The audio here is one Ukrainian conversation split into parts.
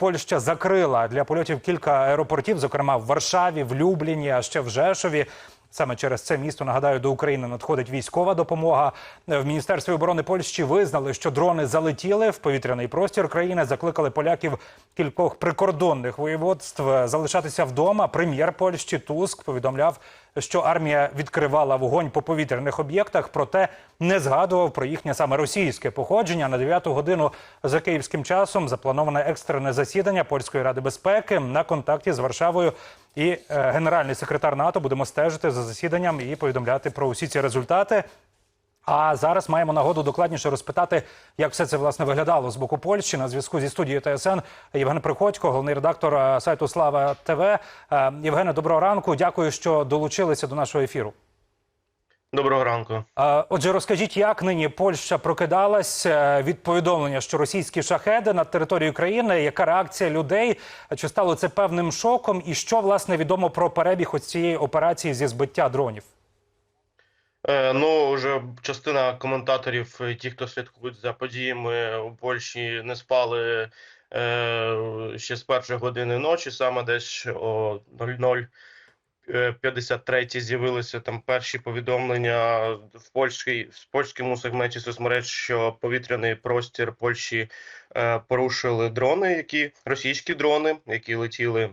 Польща закрила для польотів кілька аеропортів, зокрема в Варшаві, в Любліні, а ще в Жешові. Саме через це місто нагадаю до України надходить військова допомога. В міністерстві оборони Польщі визнали, що дрони залетіли в повітряний простір країни. Закликали поляків кількох прикордонних воєводств залишатися вдома. Прем'єр Польщі Туск повідомляв, що армія відкривала вогонь по повітряних об'єктах, проте не згадував про їхнє саме російське походження. На 9 годину за київським часом заплановане екстрене засідання польської ради безпеки на контакті з Варшавою. І е, генеральний секретар НАТО будемо стежити за засіданням і повідомляти про усі ці результати. А зараз маємо нагоду докладніше розпитати, як все це власне виглядало з боку Польщі. На зв'язку зі студією ТСН Євген Приходько, головний редактор е, сайту Слава ТВ. Е, Євгене, доброго ранку. Дякую, що долучилися до нашого ефіру. Доброго ранку. Отже, розкажіть, як нині Польща прокидалась е, від повідомлення, що російські шахеди над територією країни, яка реакція людей? Чи стало це певним шоком? І що власне відомо про перебіг ось цієї операції зі збиття дронів? Е, ну, вже частина коментаторів, е, ті, хто слідкують за подіями у Польщі, не спали ще з першої години ночі, саме десь о 00.53 з'явилися там перші повідомлення в польській в польському сегменті соцмереж, що повітряний простір Польщі е, порушили дрони, які російські дрони, які летіли.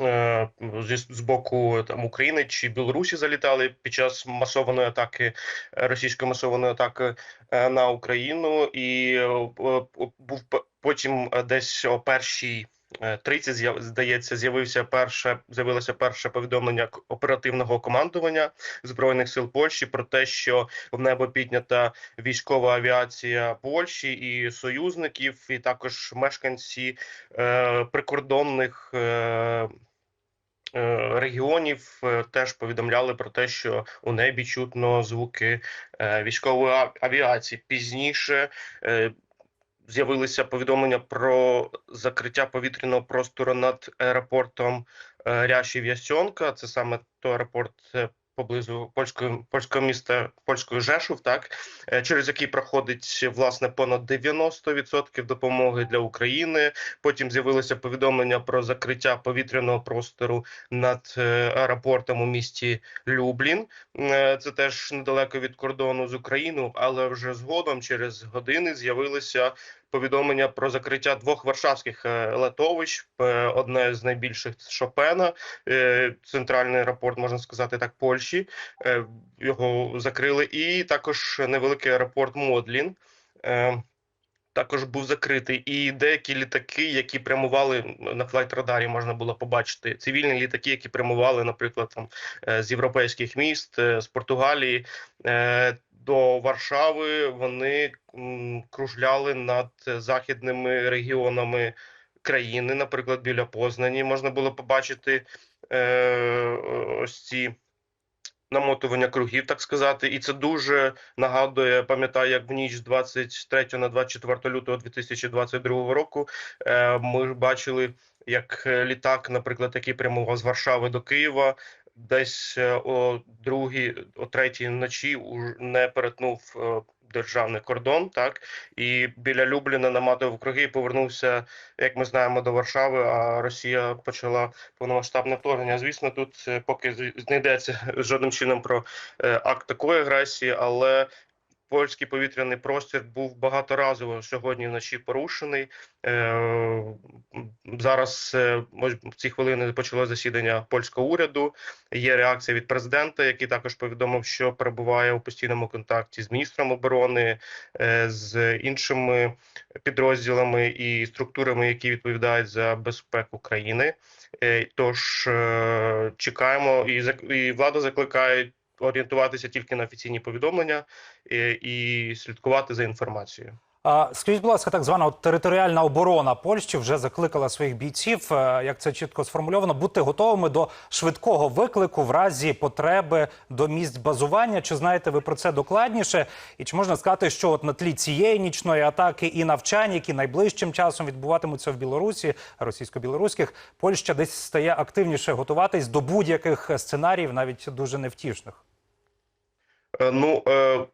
е, Зі з боку там України чи Білорусі залітали під час масованої атаки російської масованої атаки е, на Україну, і е, був потім е, десь о першій. Е, 30, з'яв- здається, з'явився перше з'явилося перше повідомлення оперативного командування збройних сил Польщі про те, що в небо піднята військова авіація Польщі і союзників, і також мешканці е, прикордонних е, е, регіонів е, теж повідомляли про те, що у небі чутно звуки е, військової авіації. Пізніше е, з'явилися повідомлення про закриття повітряного простору над аеропортом е, Ряшів Ясьонка. Це саме той аеропорт. Поблизу польського польського міста польської Жешув, так е, через який проходить власне понад 90% допомоги для України. Потім з'явилося повідомлення про закриття повітряного простору над е, аеропортом у місті Люблін. Е, Це теж недалеко від кордону з Україною, але вже згодом, через години, з'явилися повідомлення про закриття двох варшавських е, летовищ. Е, Одне з найбільших Шопена, е, центральний аеропорт, можна сказати так, Польщі. Його закрили, і також невеликий аеропорт Модлін. Також був закритий, і деякі літаки, які прямували на флайт-радарі, можна було побачити цивільні літаки, які прямували, наприклад, там з європейських міст, з Португалії до Варшави. Вони кружляли над е, західними регіонами країни, наприклад, біля Познані можна було побачити е, ось ці намотування кругів, так сказати, і це дуже нагадує, пам'ятаю, як в ніч з 23 на 24 лютого 2022 року е, ми бачили, як е, літак, наприклад, який прямував з Варшави до Києва. Десь е, о другій, о третій ночі не перетнув е, державний кордон, так і біля Любліна намадав круги і повернувся, як ми знаємо, до Варшави. А Росія почала повномасштабне вторгнення. Звісно, тут е, поки не йдеться жодним чином про акт такої агресії, але польський повітряний простір був багаторазово сьогодні вночі порушений. Е, Зараз е, ось в ці хвилини почало засідання польського уряду. Є реакція від президента, який також повідомив, що перебуває у постійному контакті з міністром оборони, е, з іншими підрозділами і структурами, які відповідають за безпеку країни. Тож чекаємо, і і влада закликає орієнтуватися тільки на офіційні повідомлення е, і слідкувати за інформацією. А скажіть, будь ласка, так звана от територіальна оборона Польщі вже закликала своїх бійців, е, як це чітко сформульовано, бути готовими до швидкого виклику в разі потреби до місць базування. Чи знаєте ви про це докладніше? І чи можна сказати, що от на тлі цієї нічної атаки і навчань, які найближчим часом відбуватимуться в Білорусі, російсько-білоруських, Польща десь стає активніше готуватись до будь-яких сценаріїв, навіть дуже невтішних? Е, Ну е,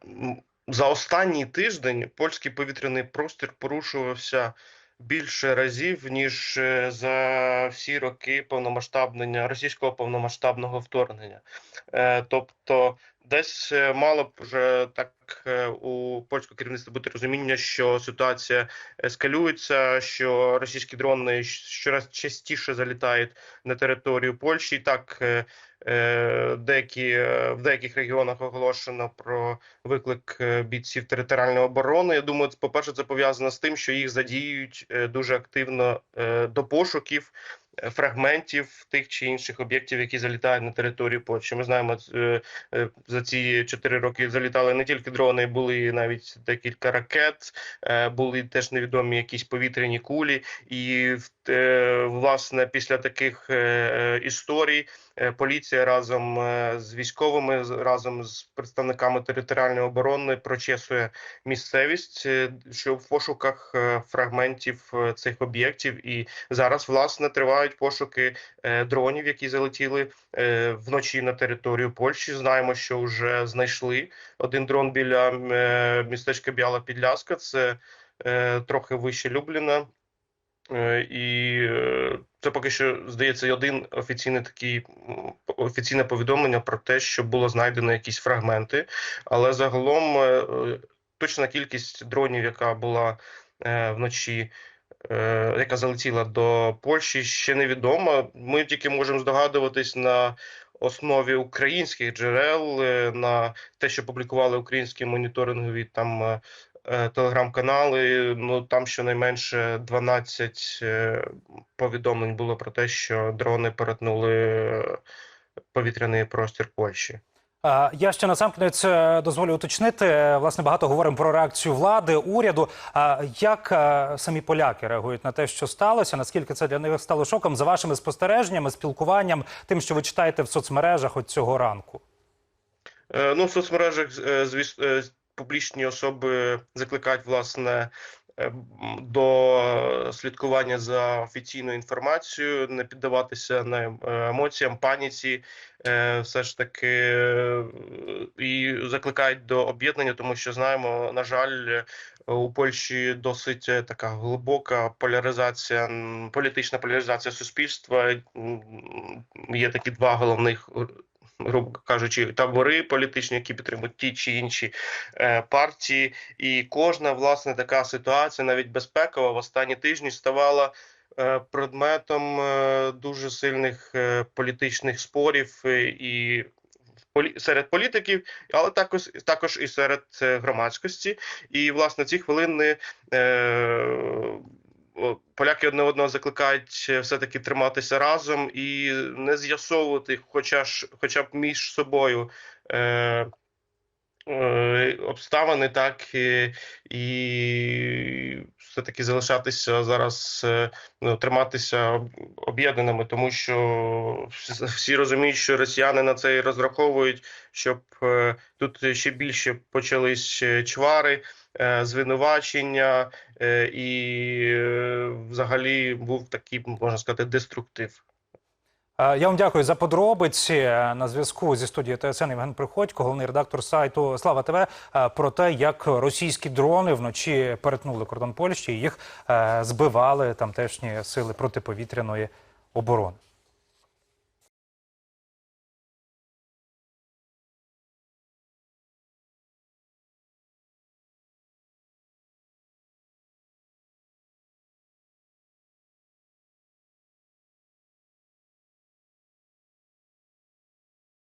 за останній тиждень польський повітряний простір порушувався більше разів, ніж е, за всі роки повномасштабнення російського повномасштабного вторгнення. Тобто, десь е, мало б вже так е, у польського керівництва бути розуміння, що ситуація ескалюється, що російські дрони щораз частіше залітають на територію Польщі. Так, е, деякі в деяких регіонах оголошено про виклик бійців територіальної оборони. Я думаю, це, по-перше, це пов'язано з тим, що їх задіюють е, дуже активно до пошуків фрагментів тих чи інших об'єктів, які залітають на територію Польщі. Ми знаємо, е, е, за ці чотири роки залітали не тільки дрони, були навіть декілька ракет, е, були теж невідомі якісь повітряні кулі. І власне після таких історій поліція разом з військовими разом з представниками територіальної оборони прочесує місцевість, що в пошуках фрагментів цих об'єктів. І зараз власне тривають пошуки е, дронів, які залетіли е, вночі на територію Польщі. Знаємо, що вже знайшли один дрон біля е, містечка Біала Підляска. Це трохи вище Любліна. І це поки що здається один офіційний такий офіційне повідомлення про те, що було знайдено якісь фрагменти, але загалом точна кількість дронів, яка була вночі, яка залетіла до Польщі, ще невідома. Ми тільки можемо здогадуватись на основі українських джерел, е, на те, що публікували українські моніторингові там. е, е, Телеграм-канали, ну там щонайменше 12 е, повідомлень було про те, що дрони перетнули е, повітряний простір Польщі. Е, Я ще насамкінець е, дозволю уточнити. Е, Власне, багато говоримо про реакцію влади, уряду. Як самі поляки реагують на те, що сталося? Наскільки це для них стало шоком за вашими спостереженнями, спілкуванням, тим, що ви читаєте в соцмережах от цього ранку? Ну, в соцмережах, звіс- е, публічні особи закликають власне до слідкування за офіційною інформацією, не піддаватися на е, емоціям, паніці, е, все ж таки е, і закликають до об'єднання, тому що знаємо, на жаль, е, у Польщі досить е, така глибока поляризація, політична поляризація суспільства. Є такі два головних грубо кажучи, табори політичні, які підтримують ті чи інші е, партії, і кожна власне така ситуація, навіть безпекова, в останні тижні ставала е, предметом е, дуже сильних політичних спорів і серед політиків, але також також і серед громадськості. І власне ці хвилини. Поляки одне одного закликають е, все-таки триматися разом і не з'ясовувати, хоча ж, хоча б між собою е, обставини, так і, і все-таки залишатися зараз, е, ну, триматися об'єднаними, тому що всі- розуміють, що росіяни на це і розраховують, щоб е, тут ще більше почались е, чвари, е, звинувачення е, і е, взагалі був такий, можна сказати, деструктив. Е, Я вам дякую за подробиці на зв'язку зі студією ТСН Євген Приходько, головний редактор сайту Слава ТВ, е, про те, як російські дрони вночі перетнули кордон Польщі і їх е, збивали тамтешні сили протиповітряної оборони.